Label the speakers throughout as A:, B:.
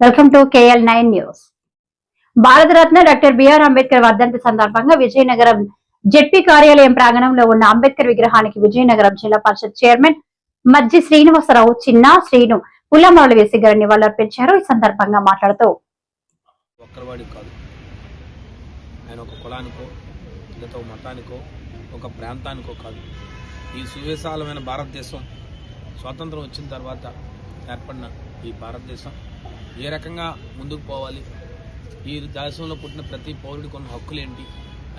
A: Welcome to KL nine news. Bharat Ratna doctor BR Ambedkar వర్ధంతి సందర్భంగా Vizianagaram ZP కార్యాలయం ప్రాంగణంలో ఉన్న అంబేద్కర్ విగ్రహానికి విజయనగరం జిల్లా పరిషత్ చైర్మన్ మజ్జి శ్రీనివాసరావు చిన్న శ్రీను పుల్లమాలు వేసి గారి నివాళులర్పించారు ఈ సందర్భంగా మాట్లాడుతూ
B: ఆయన ఒక కులానికో లేదా మతానికో ఒక ప్రాంతానికో కాదు. ఈ సువిశాలమైన భారతదేశం స్వాతంత్రం వచ్చిన తర్వాత ఏర్పడిన ఈ భారతదేశం ఏ రకంగా ముందుకు పోవాలి? ఈ దేశంలో పుట్టిన ప్రతి పౌరుడికి కొన్ని హక్కులేంటి?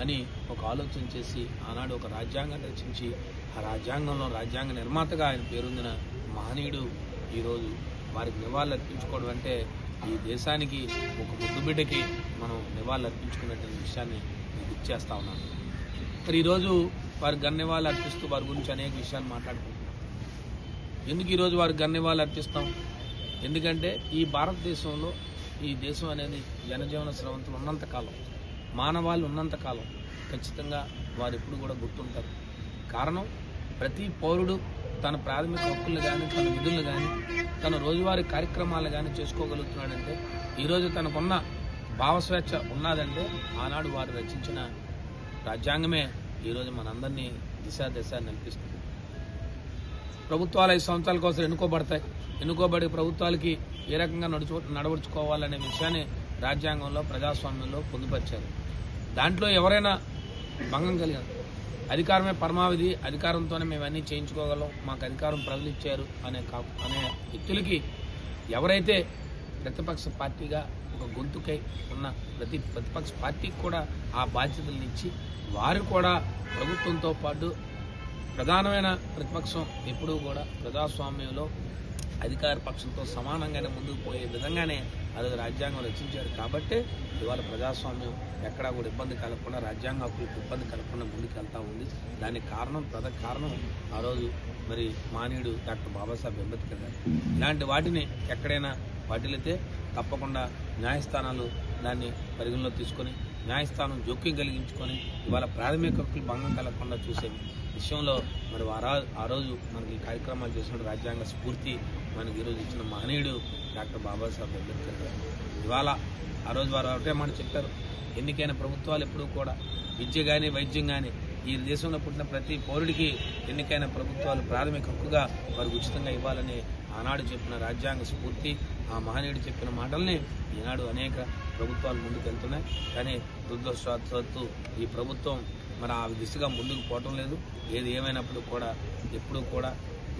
B: అని ఒక ఆలోచన చేసి ఆనాడు ఒక రాజ్యాంగం రచించి ఆ రాజ్యాంగంలో రాజ్యాంగ నిర్మాతగా ఆయన పేరొందిన మహనీయుడు ఈరోజు వారికి నివాళులు అర్పించుకోవడం అంటే ఈ దేశానికి ఒక ముద్దుబిడ్డకి మనం నివాళులు అర్పించుకున్నటువంటి విషయాన్ని నేను గుర్తు చేస్తా ఉన్నాను. మరి ఈరోజు వారికి గన్నివాళులు అర్పిస్తూ వారి గురించి అనేక విషయాలు మాట్లాడుకుంటున్నాం. ఎందుకు ఈరోజు వారికి గన్నివాళులు అర్పిస్తాం? ఎందుకంటే ఈ భారతదేశంలో ఈ దేశం అనేది జనజీవన స్రవంతులు ఉన్నంత కాలం మానవాళి ఉన్నంత కాలం ఖచ్చితంగా వారు ఎప్పుడు కూడా గుర్తుంటారు. కారణం ప్రతి పౌరుడు తన ప్రాథమిక హక్కులు కానీ తన విధులు కానీ తన రోజువారీ కార్యక్రమాలు కానీ చేసుకోగలుగుతున్నాడంటే ఈరోజు తనకున్న భావస్వేచ్ఛ ఉన్నదంటే ఆనాడు వారు రచించిన రాజ్యాంగమే ఈరోజు మనందరినీ దిశ దిశ నడిపిస్తుంది. ప్రభుత్వాలు ఐదు సంవత్సరాల కోసం ఎన్నుకోబడతాయి. ఎన్నుకోబడి ప్రభుత్వాలకి ఏ రకంగా నడుచు నడవడుచుకోవాలనే విషయాన్ని రాజ్యాంగంలో ప్రజాస్వామ్యంలో పొందుపరిచారు. దాంట్లో ఎవరైనా భంగం కలిగిన అధికారమే పరమావధి అధికారంతోనే మేము అన్నీ చేయించుకోగలం మాకు అధికారం ప్రజలు ఇచ్చారు అనే కా అనే వ్యక్తులకి ఎవరైతే ప్రతిపక్ష పార్టీగా ఒక గొంతుకై ఉన్న ప్రతి ప్రతిపక్ష పార్టీకి కూడా ఆ బాధ్యతలను ఇచ్చి వారు కూడా ప్రభుత్వంతో పాటు ప్రధానమైన ప్రతిపక్షం ఎప్పుడూ కూడా ప్రజాస్వామ్యంలో అధికార పక్షంతో సమానంగానే ముందుకు పోయే విధంగానే అది రాజ్యాంగం రచించారు. కాబట్టి ఇవాళ ప్రజాస్వామ్యం ఎక్కడా కూడా ఇబ్బంది కలగకుండా రాజ్యాంగ హక్కులకు ఇబ్బంది కలగకుండా ముందుకెళ్తా ఉంది. దానికి కారణం ప్రధాన కారణం ఆ రోజు మరి మానేయుడు డాక్టర్ బాబాసాహెబ్ అంబేద్కర్ గారు. ఇలాంటి వాటిని ఎక్కడైనా వాటిల్లితే తప్పకుండా న్యాయస్థానాలు దాన్ని పరిగణలో తీసుకొని న్యాయస్థానం జోక్యం కలిగించుకొని ఇవాళ ప్రాథమిక హక్కులు భంగం కలగకుండా చూసే విషయంలో మరి ఆ రోజు మనకి కార్యక్రమాలు చేసిన రాజ్యాంగ స్ఫూర్తి మనకి ఈరోజు ఇచ్చిన మహనీయుడు డాక్టర్ బాబాసాహెబ్ అంబేద్కర్ గారు. ఇవాళ ఆ రోజు వారు ఒకటే మాట చెప్పారు. ఎన్నికైన ప్రభుత్వాలు ఎప్పుడూ కూడా విద్య కానీ వైద్యం కానీ ఈ దేశంలో పుట్టిన ప్రతి పౌరుడికి ఎన్నికైన ప్రభుత్వాలు ప్రాథమిక హక్కుగా వారికి ఉచితంగా ఇవ్వాలని ఆనాడు చెప్పిన రాజ్యాంగ స్ఫూర్తి ఆ మహనీయుడు చెప్పిన మాటల్ని ఈనాడు అనేక ప్రభుత్వాలు ముందుకెళ్తున్నాయి. కానీ దురదృష్టవశాత్తు ఈ ప్రభుత్వం మరి ఆ దిశగా ముందుకు పోవటం లేదు. ఏది ఏమైనప్పుడు కూడా ఎప్పుడూ కూడా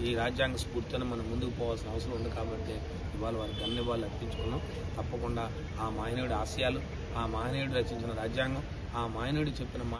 B: ఈ రాజ్యాంగ స్ఫూర్తిని మనం ముందుకు పోవాల్సిన అవసరం ఉంది కాబట్టి ఇవాళ వారికి అన్ని వాళ్ళు అర్పించుకున్నాం. తప్పకుండా ఆ మహనీయుడి ఆశయాలు ఆ మహనీయుడు రచించిన రాజ్యాంగం ఆ మహనీయుడు చెప్పిన మాట